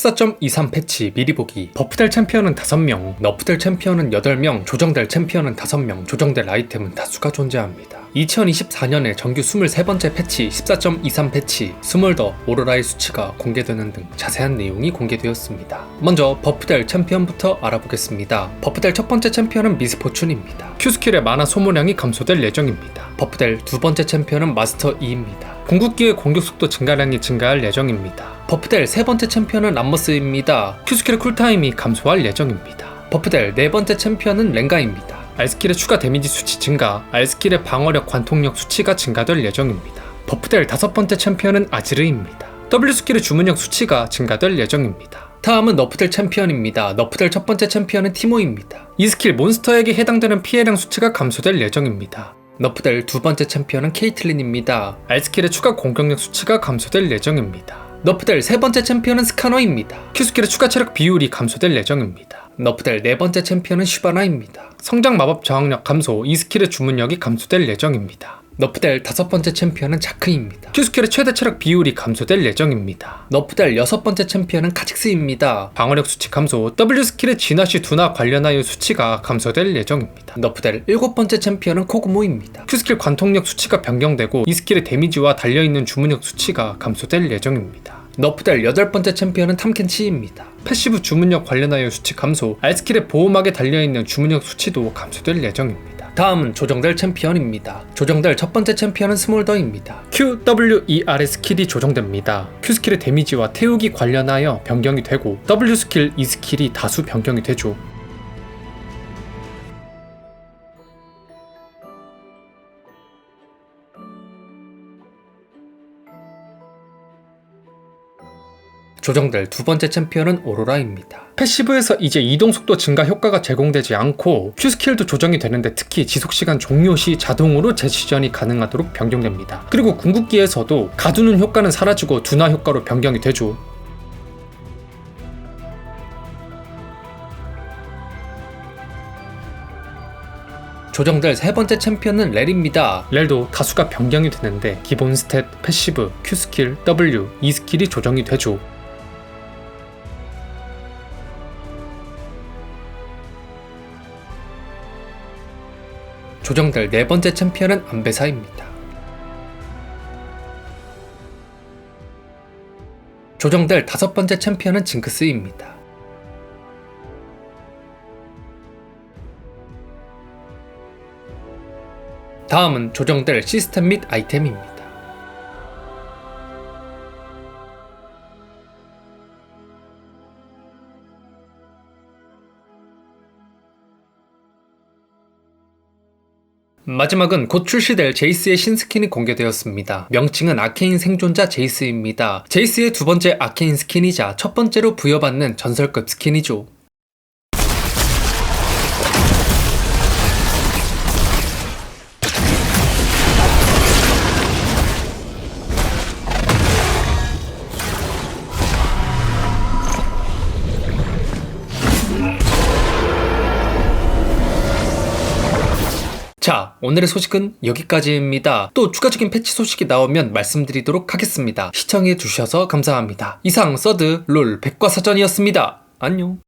14.23 패치 미리 보기 버프될 챔피언은 5명, 너프될 챔피언은 8명, 조정될 챔피언은 5명, 조정될 아이템은 다수가 존재합니다. 2024년에 정규 23번째 패치 14.23 패치 스몰더 오로라의 수치가 공개되는 등 자세한 내용이 공개되었습니다. 먼저 버프될 챔피언부터 알아보겠습니다. 버프될 첫 번째 챔피언은 미스포춘입니다. Q스킬의 만화 소모량이 감소될 예정입니다. 버프될 두 번째 챔피언은 마스터 2입니다. 궁극기의 공격 속도 증가량이 증가할 예정입니다. 버프될 세 번째 챔피언은 람머스입니다. Q스킬의 쿨타임이 감소할 예정입니다. 버프될 네 번째 챔피언은 랭가입니다. R스킬의 추가 데미지 수치 증가, R스킬의 방어력 관통력 수치가 증가될 예정입니다. 버프될 다섯 번째 챔피언은 아지르입니다. W스킬의 주문력 수치가 증가될 예정입니다. 다음은 너프될 챔피언입니다. 너프될 첫 번째 챔피언은 티모입니다. 이 스킬 몬스터에게 해당되는 피해량 수치가 감소될 예정입니다. 너프될 두 번째 챔피언은 케이틀린입니다. R스킬의 추가 공격력 수치가 감소될 예정입니다. 너프될 세 번째 챔피언은 스카너입니다. Q스킬의 추가 체력 비율이 감소될 예정입니다. 너프될 네 번째 챔피언은 슈바나입니다. 성장 마법 저항력 감소, 이 스킬의 주문력이 감소될 예정입니다. 너프될 다섯 번째 챔피언은 자크입니다. Q스킬의 최대 체력 비율이 감소될 예정입니다. 너프될 여섯 번째 챔피언은 카직스입니다. 방어력 수치 감소, W스킬의 진화시 둔화 관련하여 수치가 감소될 예정입니다. 너프될 일곱 번째 챔피언은 코그모입니다. Q스킬 관통력 수치가 변경되고 이 스킬의 데미지와 달려있는 주문력 수치가 감소될 예정입니다. 너프될 여덟 번째 챔피언은 탐켄치입니다. 패시브 주문력 관련하여 수치 감소, R스킬의 보호막에 달려있는 주문력 수치도 감소될 예정입니다. 다음은 조정될 챔피언입니다. 조정될 첫 번째 챔피언은 스몰더입니다. Q, W, E, R의 스킬이 조정됩니다. Q 스킬의 데미지와 태우기 관련하여 변경이 되고 W 스킬, E 스킬이 다수 변경이 되죠. 조정될 두 번째 챔피언은 오로라입니다. 패시브에서 이제 이동 속도 증가 효과가 제공되지 않고 Q 스킬도 조정이 되는데 특히 지속 시간 종료 시 자동으로 재지전이 가능하도록 변경됩니다. 그리고 궁극기에서도 가두는 효과는 사라지고 둔화 효과로 변경이 되죠. 조정될 세 번째 챔피언은 렐입니다. 렐도 다수가 변경이 되는데 기본 스탯, 패시브, Q 스킬, W, E 스킬이 조정이 되죠. 조정될 네 번째 챔피언은 안배사입니다. 조정될 다섯 번째 챔피언은 징크스입니다. 다음은 조정될 시스템 및 아이템입니다. 마지막은 곧 출시될 제이스의 신스킨이 공개되었습니다. 명칭은 아케인 생존자 제이스입니다. 제이스의 두 번째 아케인 스킨이자 첫 번째로 부여받는 전설급 스킨이죠. 자, 오늘의 소식은 여기까지입니다. 또 추가적인 패치 소식이 나오면 말씀드리도록 하겠습니다. 시청해 주셔서 감사합니다. 이상 서드 롤 백과사전이었습니다. 안녕.